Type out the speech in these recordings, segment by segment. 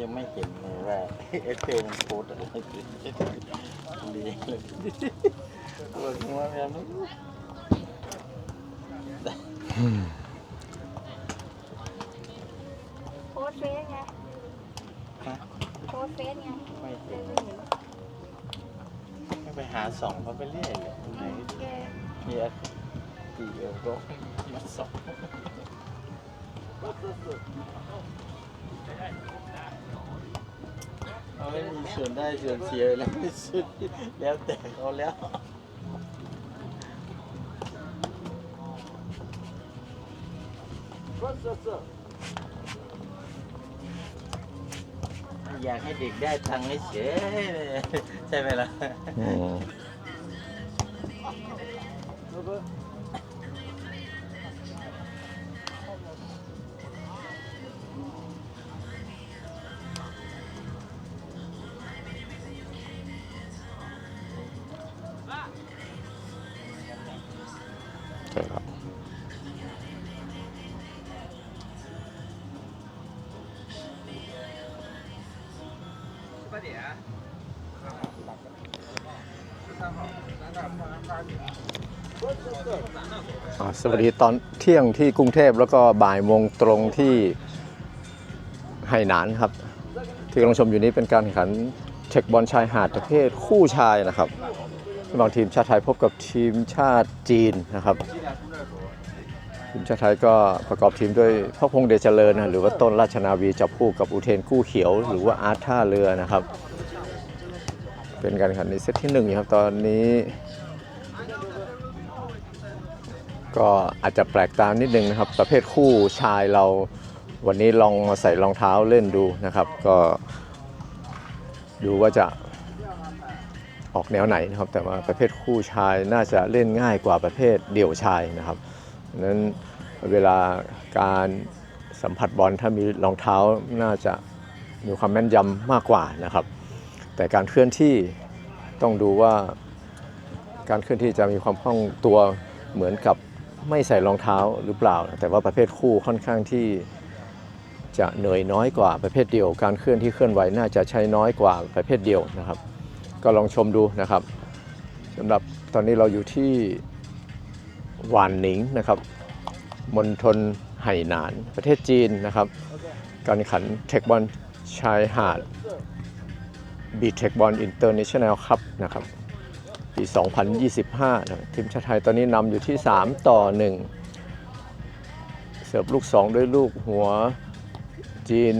ยังไม่เห็นเลยว่าเอสเฟมันโพสอะไรดีเลยปวดหัวแบบนี้โพสต์เฟซไงฮะโพสต์เฟซไงไม่เลเห็ยนไม่เห็นให้ไปหาส่องเขาไปเรื่อยเลยไหนแกมีอะไรตีเออก็มาส่อง เอาไม่มีส่วนได้ส่วนเสียแล้วไม่สุดแล้วแต่เขาแล้วอยากให้เด็กได้ตังค์เฉยๆใช่ไหมล่ะ อืม สวัสดีตอนเที่ยงที่กรุงเทพแล้วก็บ่ายโมงตรงที่ไหหนานครับ ที่กำลังชมอยู่นี้เป็นการแข่งขันเทคบอลชายหาดประเภทคู่ชายนะครับระหว่างทีมชาติไทยพบกับทีมชาติจีนนะครับ ทีมชาติไทยก็ประกอบทีมด้วยพระพงเดชเจริญนะหรือว่าต้นราชนาวีจับคู่กับอุเทนกู้เขียว หรือว่าอาร์ท่าเรือนะครับ เป็นการแข่งขันในเซตที่หนึ่งครับตอนนี้ ก็อาจจะแปลกตานิดนึงนะครับ ประเภทคู่ชายเราวันนี้ลองมาใส่รองเท้าเล่นดูนะครับ ก็ดูว่าจะออกแนวไหนนะครับ แต่ว่าประเภทคู่ชายน่าจะเล่นง่ายกว่าประเภทเดี่ยวชายนะครับนั้นเวลาการสัมผัสบอลถ้ามีรองเท้าน่าจะมีความแม่นยำมากกว่านะครับ แต่การเคลื่อนที่ต้องดูว่าการเคลื่อนที่จะมีความคล่องตัวเหมือนกับ ไม่ใส่รองเท้าหรือเปล่า แต่ว่าประเภทคู่ค่อนข้างที่จะเหนื่อยน้อยกว่าประเภทเดียว การเคลื่อนที่เคลื่อนไหวน่าจะใช้น้อยกว่าประเภทเดียวนะครับ ก็ลองชมดูนะครับสำหรับตอนนี้เราอยู่ที่หวานหนิงนะครับมณฑลไหหนาน ประเทศจีนนะครับ การขันเทคบอลชายหาดบีเทคบอลอินเตอร์เนชั่นแนลคัพนะครับ ปี 2025นะทีมชาติไทยตอนนี้นำอยู่ที่ 3 ต่อ 1 เสิร์ฟลูก 2 ด้วยลูกหัวจีน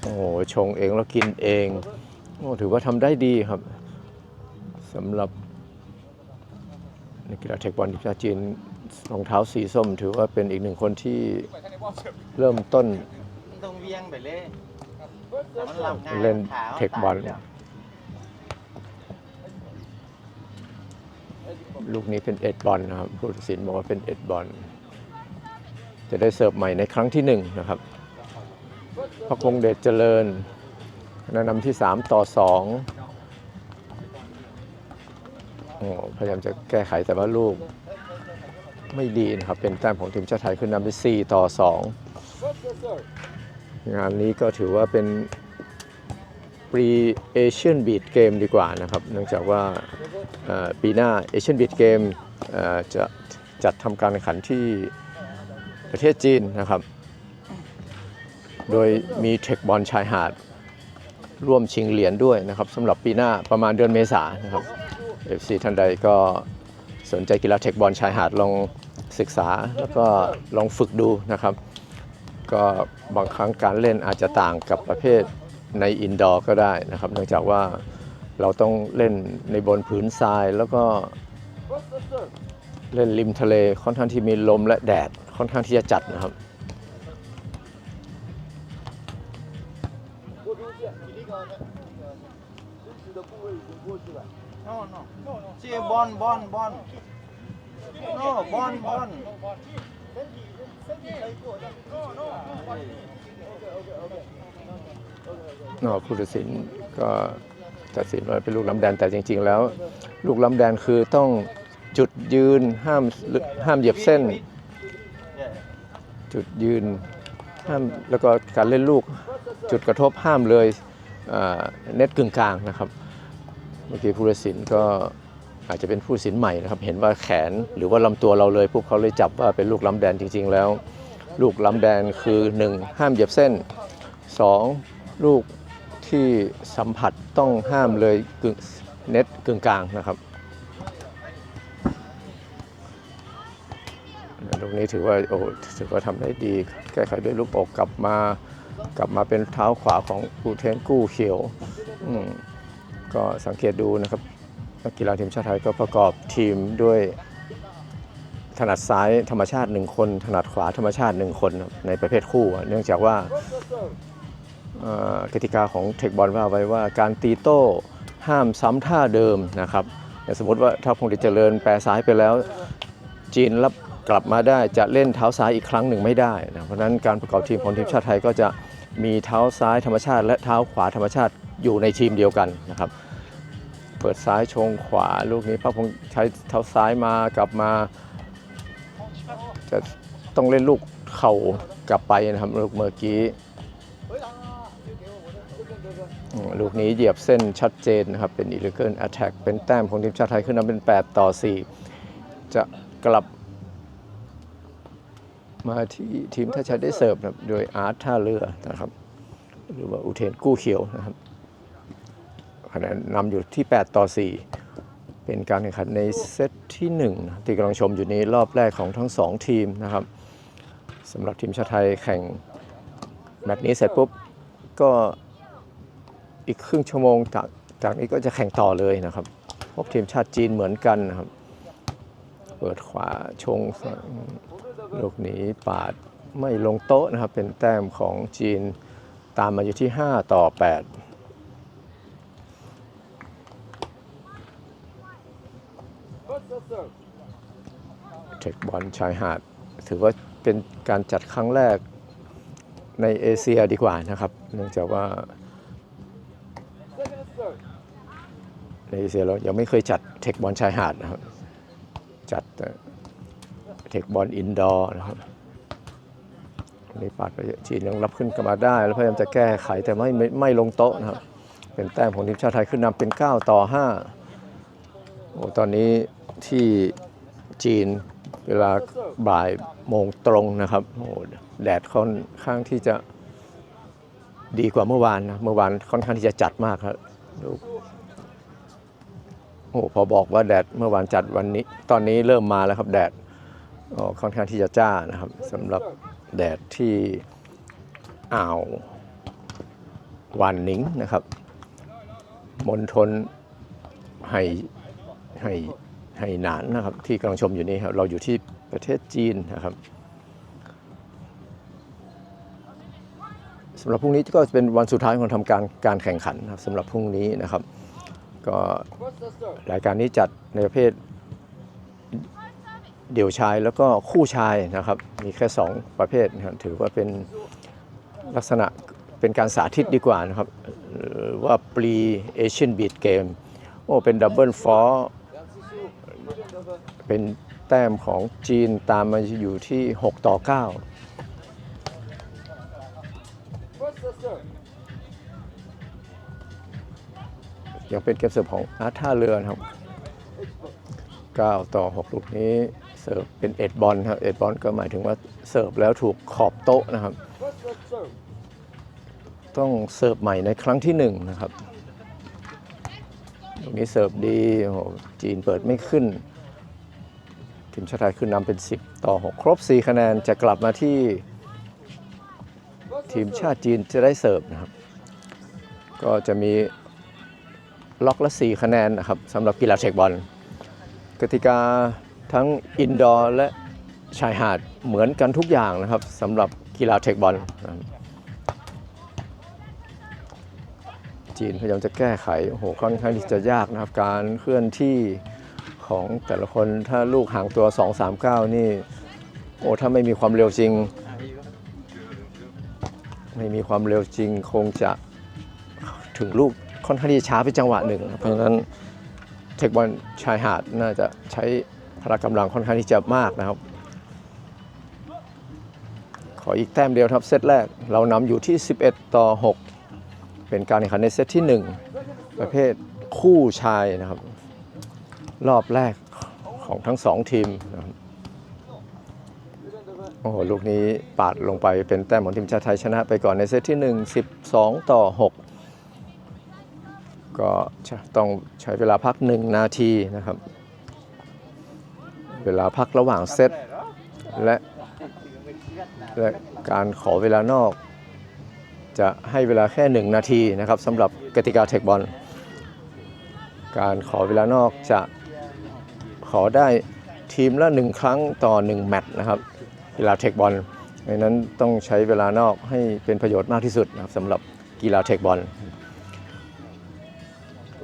โอ้โห ชงเองแล้วกินเอง โอ้ถือว่าทำได้ดีครับสำหรับนักกีฬาเทคบอลทีมชาติจีนรองเท้าสีส้ม ถือว่าเป็นอีกหนึ่งคนที่เริ่มต้นมันต้องเวียงไปเลยแต่มันหลับง่ายเล่นขาเทคบอล ลูกนี้เป็นเอ็ดบอลนะครับผู้ตัดสินบอกว่าเป็นเอ็ดบอลจะได้เสิร์ฟใหม่ในครั้งที่หนึ่งนะครับพระคงเดชเจริญนนำที่ 3 ต่อ2โอ้พยายามจะแก้ไขแต่ว่าลูกไม่ดีนะครับ เป็นแต้มของทีมชาติไทยขึ้นนำไป4ต่อ 2 งานนี้ก็ถือว่าเป็น ปรีเอเชียนบีดเกมดีกว่านะครับเนื่องจากว่าปีหน้าเอเชียนบีดเกมจะจัดทำการแข่งขันที่ประเทศจีนนะครับ โดยมีเทคบอลชายหาดร่วมชิงเหรียญด้วยนะครับสำหรับปีหน้าประมาณเดือนเมษานนะครับ FC ท่านใดก็สนใจกีฬาเทคบอลชายหาดลองศึกษาแล้วก็ลองฝึกดูนะครับ ก็บางครั้งการเล่นอาจจะต่างกับประเภท ในอินดอร์ก็ได้นะครับ เนื่องจากว่าเราต้องเล่นในบนผืนทรายแล้วก็เล่นริมทะเลค่อนข้างที่มีลมและแดดค่อนข้างที่จะจัดนะครับโน่โน่เชียร์บอลบอลบอลโน่บอลบอล นอกผู้ตัดสินก็ตัดสินว่าเป็นลูกล้ำแดนแต่จริง ๆ แล้ว ลูกล้ำแดนคือต้องจุดยืนห้ามห้ามเหยียบเส้น จุดยืนห้ามแล้วก็การเล่นลูกจุดกระทบห้ามเลยเอ่อเน็ตกึ่งกลางนะครับ เมื่อกี้ผู้ตัดสินก็อาจจะเป็นผู้ตัดสินใหม่นะครับ เห็นว่าแขนหรือว่าลำตัวเราเลยพวกเขาเลยจับว่าเป็นลูกล้ำแดนจริง ๆ แล้ว ลูกล้ำแดนคือ 1. ห้ามเหยียบเส้น 2. ลูกที่สัมผัสต้องห้ามเลยกึ่งเน็ตกึ่งกลางนะครับลูกนี้ถือว่าโอ้ถือว่าทำได้ดี แก้ไขด้วยลูกอกกลับมากลับมาเป็นเท้าขวาของกูเทนกู้เขียวก็สังเกตดูนะครับนักกีฬาทีมชาติไทยก็ประกอบทีมด้วยถนัดซ้ายธรรมชาติ 1 คน ถนัดขวาธรรมชาติ 1 คนครับในประเภทคู่ เนื่องจากว่า กติกาของเทคบอลว่าไว้ว่าการตีโต้ห้ามซ้ำท่าเดิมนะครับสมมติว่าถ้าพงษ์เจริญแปรซ้ายไปแล้ว จีนรับกลับมาได้จะเล่นเท้าซ้ายอีกครั้งหนึ่งไม่ได้นะเพราะนั้นการประกอบทีมของทีมชาติไทยก็จะมีเท้าซ้ายธรรมชาติ และเท้าขวาธรรมชาติอยู่ในทีมเดียวกันนะครับ เปิดซ้ายชงขวาลูกนี้พระพงษ์ใช้เท้าซ้ายมากลับมา จะต้องเล่นลูกเข่ากลับไปนะครับลูกเมื่อกี้ ลูกนี้เหยียบเส้นชัดเจนนะครับ เป็น illegal attack เป็นแต้มของทีมชาติไทยขึ้นนำเป็น 8 ต่อ 4 จะกลับ มาที่ทีมท่าชัยได้เสิร์ฟนะโดยอาร์ตท่าเรือนะครับ หรือว่าอุเทนกู้เขียวนะครับคะแนนนำอยู่ที่ 8 ต่อ 4 เป็นการแข่งขันในเซตที่1นะที่กำลังชมอยู่นี้รอบแรกของทั้ง 2 ทีมนะครับสำหรับทีมชาติไทยแข่งแมตช์นี้เสร็จปุ๊บก็ อีกครึ่งชั่วโมงจากจากนี้ก็จะแข่งต่อเลยนะครับ พบทีมชาติจีนเหมือนกันนะครับ เปิดขวาชงลูกนี้ปาดไม่ลงโต๊ะนะครับ เป็นแต้มของจีนตามมาอยู่ที่ 5 ต่อ 8เทคบอลชายหาด ถือว่าเป็นการจัดครั้งแรกในเอเชียดีกว่านะครับ เนื่องจากว่า ในเอเชียเรายังไม่เคยจัดเทคบอลชายหาดนะครับ จัดเทคบอลอินดอร์นะครับนี่ปัดไปจีนยังรับขึ้นกลับมาได้ แล้วพยายามจะแก้ไขแต่ไม่ไม่ไม่ลงโต๊ะนะครับ เป็นแต้มของทีมชาติไทยขึ้นนำเป็น 9 ต่อ 5 โอ้ตอนนี้ที่จีนเวลาบ่ายโมงตรงนะครับโอ้แดดค่อนข้างที่จะดีกว่าเมื่อวานนะเมื่อวานค่อนข้างที่จะจัดมากครับ ดูโอ้พอบอกว่าแดดเมื่อวานจัดวันนี้ ตอนนี้เริ่มมาแล้วครับแดดค่อนข้างที่จะจ้านะครับสำหรับแดดที่อ่าววานนิงนะครับมณฑลไหไหไหหนานนะครับ ที่กำลังชมอยู่นี้ครับเราอยู่ที่ประเทศจีนนะครับ สำหรับพรุ่งนี้ก็จะเป็นวันสุดท้ายของทำการการแข่งขันนะครับสำหรับพรุ่งนี้นะครับ ก็รายการนี้จัดในประเภทเดี่ยวชายแล้วก็คู่ชายนะครับ มีแค่ 2 ประเภทนะครับถือว่าเป็นลักษณะเป็นการสาธิตดีกว่านะครับว่าปรีเอเชียนบีดเกมโอ้เป็นดับเบิลฟอร์เป็นแต้มของจีนตามมาอยู่ที่ 6 ต่อ 9 ยังเป็นเกมเสิร์ฟของอาร์ท่าเรือนะครับ 9 ต่อ 6 ลูกนี้เสิร์ฟเป็นเอ็ดบอลครับเอ็ดบอลก็หมายถึงว่าเสิร์ฟแล้วถูกขอบโต๊ะนะครับ ต้องเสิร์ฟใหม่ในครั้งที่ 1 นะครับลูกนี้เสิร์ฟดีโหจีนเปิดไม่ขึ้นทีมชาติไทยขึ้นนำเป็น 10 ต่อ 6 ครบ 4 คะแนนจะกลับมาที่ ทีมชาติจีนจะได้เสิร์ฟนะครับ ก็จะมี ล็อกละ 4 คะแนนนะครับสำหรับกีฬาเทคบอลกติกาทั้งอินดอร์และชายหาดเหมือนกันทุกอย่างนะครับสำหรับกีฬาเทคบอลนะครับจีนพยายามจะแก้ไขโอ้โหค่อนข้างที่จะยากนะครับ การเคลื่อนที่ของแต่ละคนถ้าลูกห่างตัว 2-3-9 นี่โอ้ถ้าไม่มีความเร็วจริง ไม่มีความเร็วจริงคงจะถึงลูก ค่อนข้างที่จะช้าไปจังหวะหนึ่ง เพราะฉะนั้นเทคบอลชายหาดน่าจะใช้พละกำลังค่อนข้างที่จะมากนะครับ ขออีกแต้มเดียวครับเซตแรก เรานำอยู่ที่ 11 ต่อ 6 เป็นการแข่งขันในเซตที่ 1 ประเภทคู่ชายนะครับ รอบแรกของทั้งสองทีมนะครับโอ้โห ลูกนี้ปาดลงไปเป็นแต้มของทีมชาติไทยชนะไปก่อนในเซตที่ 1 12 ต่อ 6 ก็ต้องใช้เวลาพัก1นาทีนะครับ เวลาพักระหว่างเซตและและการขอเวลานอก จะให้เวลาแค่ 1 นาทีนะครับสำหรับกติกาเทคบอลการขอเวลานอกจะขอได้ทีมละ 1 ครั้งต่อ 1 แมตช์นะครับกีฬาเทคบอลดังนั้นต้องใช้เวลานอกให้เป็นประโยชน์มากที่สุดนะครับสำหรับกีฬาเทคบอล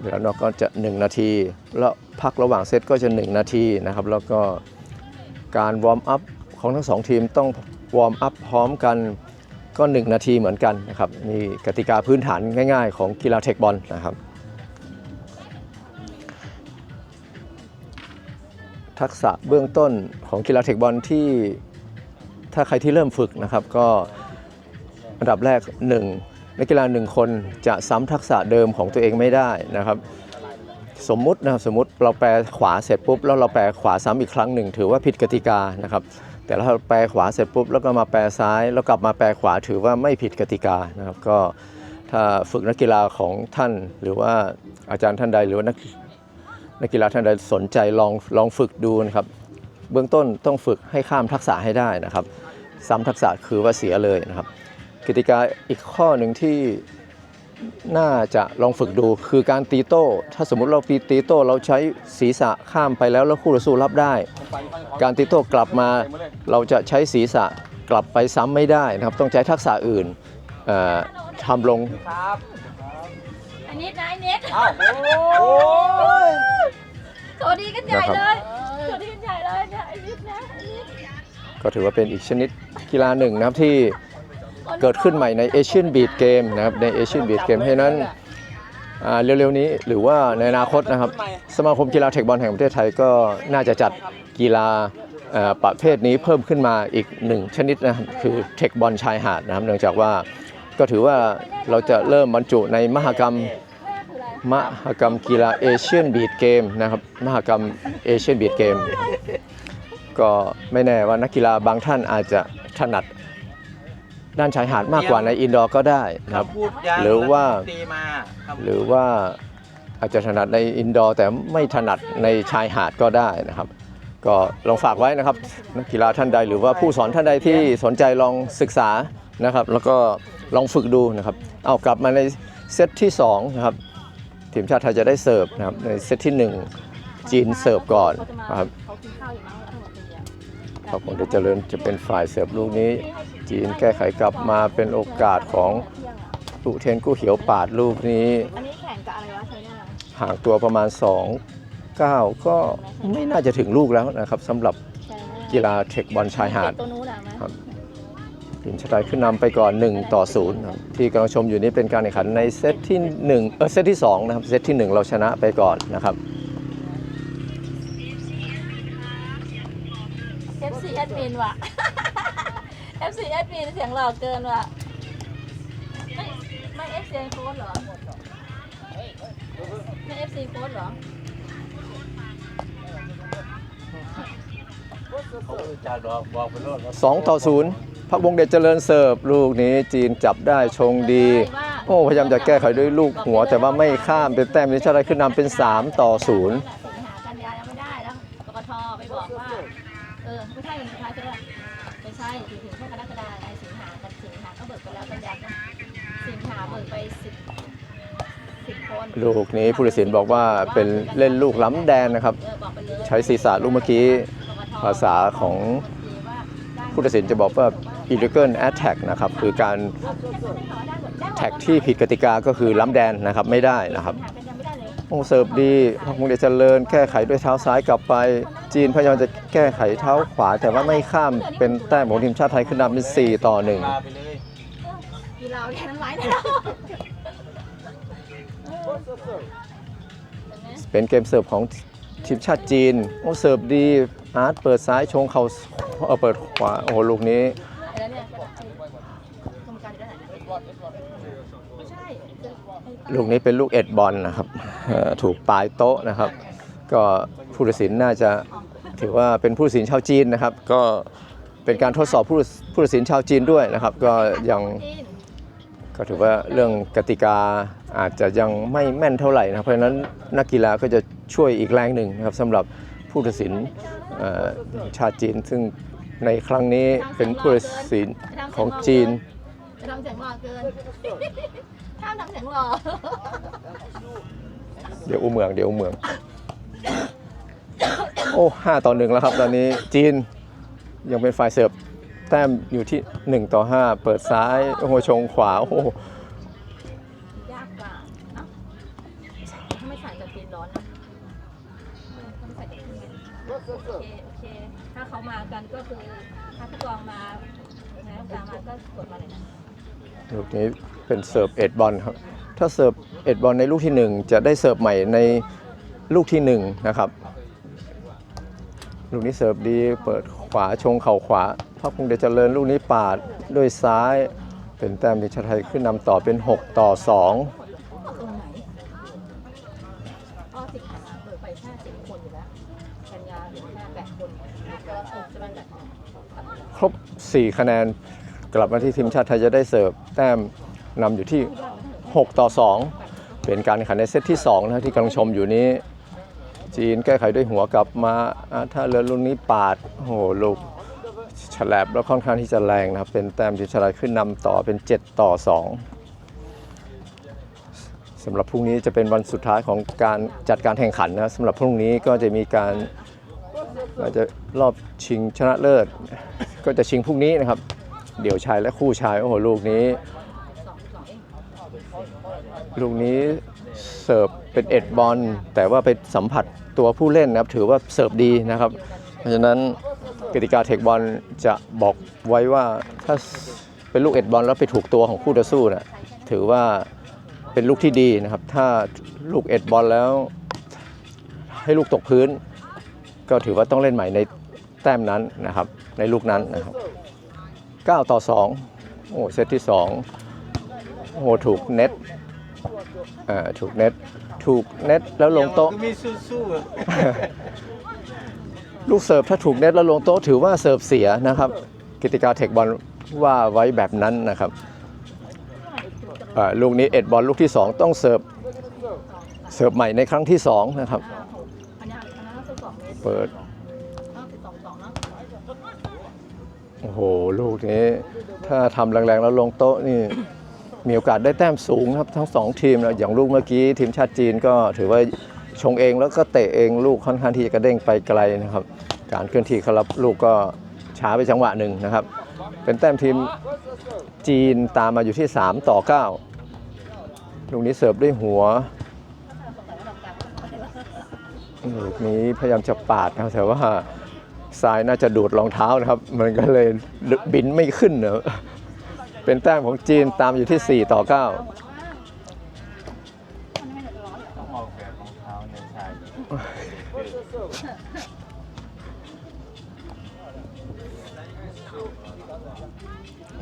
เวลานอกก็จะ 1 นาที แล้วพักระหว่างเซตก็จะ 1 นาทีนะครับ แล้วก็การวอร์มอัพของทั้งสองทีมต้องวอร์มอัพพร้อมกันก็ 1 นาทีเหมือนกันนะครับนี่กติกาพื้นฐานง่าย ๆ ของกีฬาเทคบอลนะครับ ทักษะเบื้องต้นของกีฬาเทคบอลที่ถ้าใครที่เริ่มฝึกนะครับก็อันดับแรก 1 นักกีฬาหนึ่งคนจะซ้ำทักษะเดิมของตัวเองไม่ได้นะครับ สมมุตินะครับสมมติเราแปลขวาเสร็จปุ๊บแล้วเราแปลขวาซ้ำอีกครั้งหนึ่งถือว่าผิดกติกานะครับ แต่ถ้าเราแปลขวาเสร็จปุ๊บแล้วก็มาแปลซ้าย แล้วกลับมาแปลขวาถือว่าไม่ผิดกติกานะครับ ก็ถ้าฝึกนักกีฬาของท่าน หรือว่าอาจารย์ท่านใดหรือว่านักนักกีฬาท่านใดสนใจลองลองฝึกดูนะครับ เบื้องต้นต้องฝึกให้ข้ามทักษะให้ได้นะครับ ซ้ำทักษะคือว่าเสียเลยนะครับ กติกาอีกข้อหนึ่งที่น่าจะลองฝึกดูคือการตีโต้ ถ้าสมมุติเราตีตีโต้เราใช้ศีรษะข้ามไปแล้วแล้วคู่ต่อสู้รับได้ การตีโต้กลับมาเราจะใช้ศีรษะกลับไปซ้ำไม่ได้นะครับ ต้องใช้ทักษะอื่นเอ่อทำลงอันนี้นะอันนี้อ้าวโอ้ยสวัสดีกันใหญ่เลยสวัสดีกันใหญ่เลยเนี่ยไอ้นิดนะไอ้นิดก็ถือว่าเป็นอีกชนิดกีฬาหนึ่งนะครับที่ เกิดขึ้นใหม่ในเอเชียนบีดเกมนะครับในเอเชียนบีดเกมเพราะนั้นเร็วๆนี้หรือว่าในอนาคตนะครับ สมาคมกีฬาเทคบอลแห่งประเทศไทยก็น่าจะจัดกีฬาประเภทนี้เพิ่มขึ้นมาอีกหนึ่งชนิดนะครับคือเทคบอลชายหาดนะครับ เนื่องจากว่าก็ถือว่าเราจะเริ่มบรรจุในมหกรรมมหกรรมกีฬาเอเชียนบีดเกมนะครับมหกรรมเอเชียนบีดเกมก็ไม่แน่ว่านักกีฬาบางท่านอาจจะถนัด ด้านชายหาดมากกว่าในอินดอร์ก็ได้นะครับพูดยังหรือว่าตีมาคำหรือว่าอาจจะถนัดในอินดอร์แต่ไม่ถนัดในชายหาดก็ได้นะครับ ก็ลองฝากไว้นะครับนักกีฬาท่านใด หรือว่าผู้สอนท่านใดที่สนใจลองศึกษานะครับ แล้วก็ลองฝึกดูนะครับ เอากลับมาในเซตที่2นะครับทีมชาติไทยจะได้เสิร์ฟนะครับในเซตที่1จีนเสิร์ฟก่อนนะครับ เขากินข้าวอยู่มั้งทั้งหมดเลยอะพระพงษ์เจริญจะเป็นฝ่ายเสิร์ฟลูกนี้ จีนแก้ไขกลับมาเป็นโอกาสของสุเทนกู้เขียวปาดลูกนี้ อันนี้แข่งกับอะไรวะเธอเนี่ยห่างตัวประมาณ 2 9 ก็ไม่น่าจะถึงลูกแล้วนะครับสำหรับใช่ไหมกีฬาเทคบอลชายหาดตัวนู้นอะไหมครับทีมชาติไทยขึ้นนำไปก่อน 1 ต่อ0ครับที่กำลังชมอยู่นี้เป็นการแข่งขันในเซตที่1เออเซตที่2นะครับเซตที่ 1 เราชนะไปก่อนนะครับเอฟซีแอดมินว่ะเอฟซีแอดมินเสียงหล่อเกินว่ะไม่ไม่เอฟซีโค้ดเหรอไม่เอฟซีโค้ดเหรอเขาจะบอกบอกไปโลดว่า2ต่อ0พักวงเดชเจริญเสิร์ฟลูกนี้จีนจับได้ชงดี โอ้พยายามจะแก้ไขด้วยลูกหัว แต่ว่าไม่ข้ามเป็นแต้มทีมชาติไทยขึ้นนำเป็น 3 ต่อ 0 ลูกนี้ผู้ตัดสินบอกว่าเป็นเล่นลูกล้ำแดนนะครับ ใช้ศีรษะลูกเมื่อกี้ ภาษาของผู้ตัดสินจะบอกว่า illegal attack นะครับ คือการแท็กที่ผิดกติกาก็คือล้ำแดนนะครับไม่ได้นะครับหากันยังเลยโอ้เสิร์ฟดีพักมงเดชเจริญ แก้ไขด้วยเท้าซ้ายกลับไป จีนพยายามจะแก้ไขเท้าขวา แต่ว่าไม่ข้ามเป็นแต้มของทีมชาติไทยขึ้นนำเป็น 4 ต่อ1กีฬาแข่งหลายแนว เป็นเกมเสิร์ฟของทีมชาติจีน โอ้เสิร์ฟดี อาร์ตเปิดซ้ายชงเขาเอาเปิดขวา โอ้ลูกนี้ ลูกนี้เป็นลูกเอ็ดบอลนะครับ ถูกปลายโต๊ะนะครับ ก็ผู้ตัดสินน่าจะถือว่าเป็นผู้ตัดสินชาวจีนนะครับ ก็เป็นการทดสอบผู้ผู้ตัดสินชาวจีนด้วยนะครับ ก็ยังก็ถือว่าเรื่องกติกา อาจจะยังไม่แม่นเท่าไหร่นะครับเพราะฉะนั้นนักกีฬาก็จะช่วยอีกแรงหนึ่งนะครับสำหรับผู้ตัดสินเอ่อชาติจีน ซึ่งในครั้งนี้เป็นผู้ตัดสินของจีนจะทำเสียงหล่อเกินห้ามทำเสียงหล่อเดี๋ยวอูเมืองเดี๋ยวอูเมือง โอ้ห้าต่อหนึ่งแล้วครับ ตอนนี้จีนยังเป็นฝ่ายเสิร์ฟแต้มอยู่ที่ 1 ต่อ 5 เปิดซ้ายโอ้โหชงขวาโอ้ เขามากันก็คือถ้าผู้กองมาแพ้กลางมาก็กดมาเลยนะลูกนี้เป็นเสิร์ฟเอ็ดบอลครับ ถ้าเสิร์ฟเอ็ดบอลในลูกที่1จะได้เสิร์ฟใหม่ในลูกที่1นะครับ ลูกนี้เสิร์ฟดีเปิดขวาชงเข่าขวาพระพงษ์เดชเจริญลูกนี้ปาดด้วยซ้าย เป็นแต้มที่ชาติไทยขึ้นนำต่อเป็น 6 ต่อ 2 ตรงไหนอ้อสิบกันเปิดไปแค่สิบคนอยู่แล้ว กันยาเหลือแค่แปดคนแล้วก็เออจะเป็นแบบ ครบ 4 คะแนน กลับมาที่ทีมชาติไทยจะได้เสิร์ฟแต้มนำอยู่ที่ 6 ต่อ 2 เป็นการแข่งขันในเซตที่2นะที่กำลังชมอยู่นี้ จีนแก้ไขด้วยหัวกลับมาถ้าเรือลูกนี้ปาดโอ้โหลูกฉลับแล้วค่อนข้างที่จะแรงนะครับ เป็นแต้มที่ชลายขึ้นนำต่อเป็น 7 ต่อ 2สำหรับพรุ่งนี้จะเป็นวันสุดท้ายของการจัดการแข่งขันนะสำหรับพรุ่งนี้ก็จะมีการอาจจะรอบชิงชนะเลิศ ก็จะชิงพรุ่งนี้นะครับ เดี่ยวชายและคู่ชาย โอ้โห ลูกนี้ ลูกนี้เสิร์ฟเป็นเอ็ดบอลแต่ว่าไปสัมผัสตัวผู้เล่นนะครับ ถือว่าเสิร์ฟดีนะครับ เพราะฉะนั้นกติกาเทคบอลจะบอกไว้ว่าถ้าเป็นลูกเอ็ดบอลแล้วไปถูกตัวของคู่ต่อสู้นะถือว่าเป็นลูกที่ดีนะครับ ถ้าลูกเอ็ดบอลแล้วให้ลูกตกพื้น ก็ถือว่าต้องเล่นใหม่ในแต้มนั้นนะครับ ในลูกนั้นนะครับ 9 ต่อ 2 โอ้เซตที่ 2 โอ้โหถูกเน็ตอ่าถูกเน็ตถูกเน็ตแล้วลงโต๊ะ มีสู้ๆอะลูกเสิร์ฟถ้าถูกเน็ตแล้วลงโต๊ะถือว่าเสิร์ฟเสียนะครับกิติกาเทคบอลว่าไว้แบบนั้นนะครับอ่าลูกนี้เอ็ดบอลลูกที่ 2 ต้องเสิร์ฟเสิร์ฟใหม่ในครั้งที่ 2 นะครับห้าหกอันนี้อันนั้นสิบสองเมตรเปิด โอ้โห ลูกนี้ ถ้าทำแรงๆ แล้วลงโต๊ะนี่ มีโอกาสได้แต้มสูงครับทั้งสองทีมนะอย่างลูกเมื่อกี้ทีมชาติจีนก็ถือว่าชงเองแล้วก็เตะเองลูกค่อนข้างที่จะกระเด้งไปไกลนะครับ การเคลื่อนที่เขารับลูกก็ช้าไปจังหวะหนึ่งนะครับ เป็นแต้มทีมจีนตามมาอยู่ที่ 3 ต่อ 9 ลูกนี้เสิร์ฟด้วยหัวลูกนี้พยายามจะปาดนะแต่ว่า ทรายน่าจะดูดรองเท้านะครับ มันก็เลยบินไม่ขึ้นเนอะเป็นแต้มของจีนตามอยู่ที่ 4 ต่อ9ต้องออกแบบรองเท้า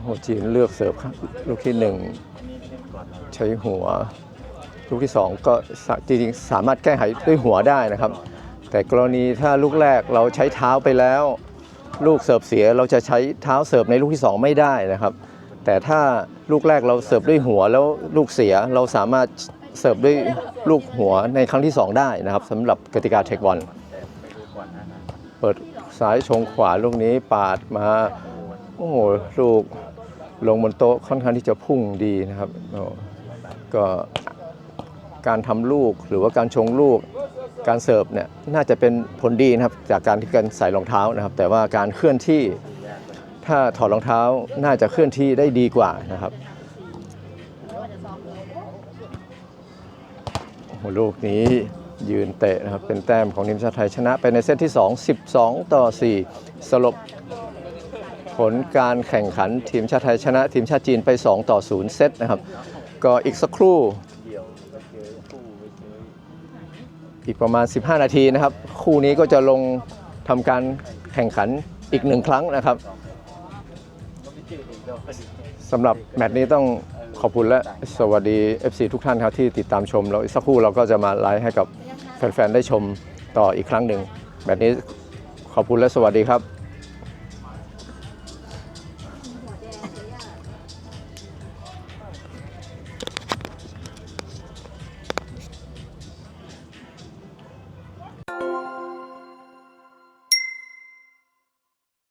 โอ้จีนเลือกเสิร์ฟครับลูกที่หนึ่งใช้หัว ลูกที่สองก็จริงๆสามารถแก้ไขด้วยหัวได้นะครับ แต่กรณีถ้าลูกแรกเราใช้เท้าไปแล้ว ลูกเสิร์ฟเสียเราจะใช้เท้าเสิร์ฟในลูกที่สองไม่ได้นะครับ แต่ถ้าลูกแรกเราเสิร์ฟด้วยหัวแล้วลูกเสียเราสามารถเสิร์ฟด้วยลูกหัวในครั้งที่สองได้นะครับสำหรับกติกาเทคบอลก่อนหน้านั้นเปิดซ้ายชงขวาลูกนี้ปาดมาโอ้โหลูกลงบนโต๊ะค่อนข้างที่จะพุ่งดีนะครับก็การทำลูกหรือว่าการชงลูก การเสิร์ฟเนี่ยน่าจะเป็นผลดีนะครับจากการที่การใส่รองเท้านะครับ แต่ว่าการเคลื่อนที่ถ้าถอดรองเท้าน่าจะเคลื่อนที่ได้ดีกว่านะครับลยโอ้โหลูกนี้ยืนเตะนะครับเป็นแต้มของทีมชาติไทยชนะไปในเซตที่ 2 12 ต่อ 4 สรุปผลการแข่งขันทีมชาติไทยชนะ ทีมชาติจีนไป 2 ต่อ 0 เซตนะครับ ก็อีกสักครู่ อีกประมาณ 15 นาทีนะครับ คู่นี้ก็จะลงทำการแข่งขันอีกหนึ่งครั้งนะครับสำหรับแมตช์นี้ต้องขอบคุณและสวัสดี FC ทุกท่านครับที่ติดตามชมเราอีกสักครู่เราก็จะมาไลฟ์ให้กับแฟนๆ ได้ชมต่ออีกครั้งหนึ่งแบบนี้ขอบคุณและสวัสดีครับ